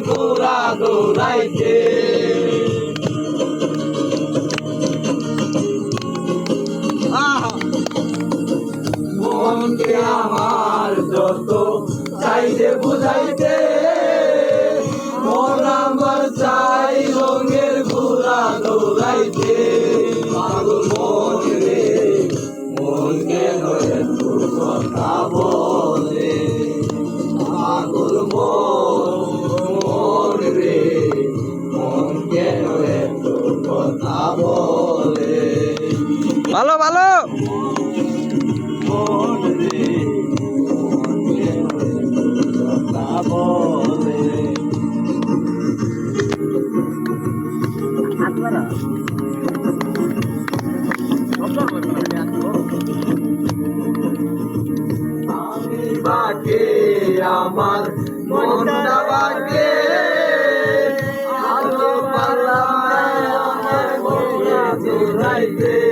গোরা গোরাইছে মনকে আমার যত চাইতে বুঝাইতে ভালো ভালো। জোড়াইতে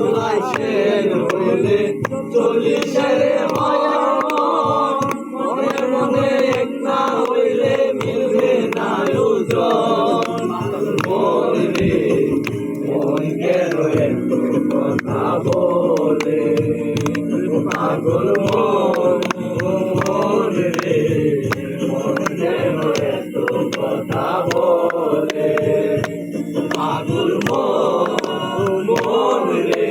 তোমায় সে হলে চল্লিশের মনে মনে না হইলে মিলবে না মনে মনকে মন রে মনকে একটু কথা বলে পাগল মন মন রে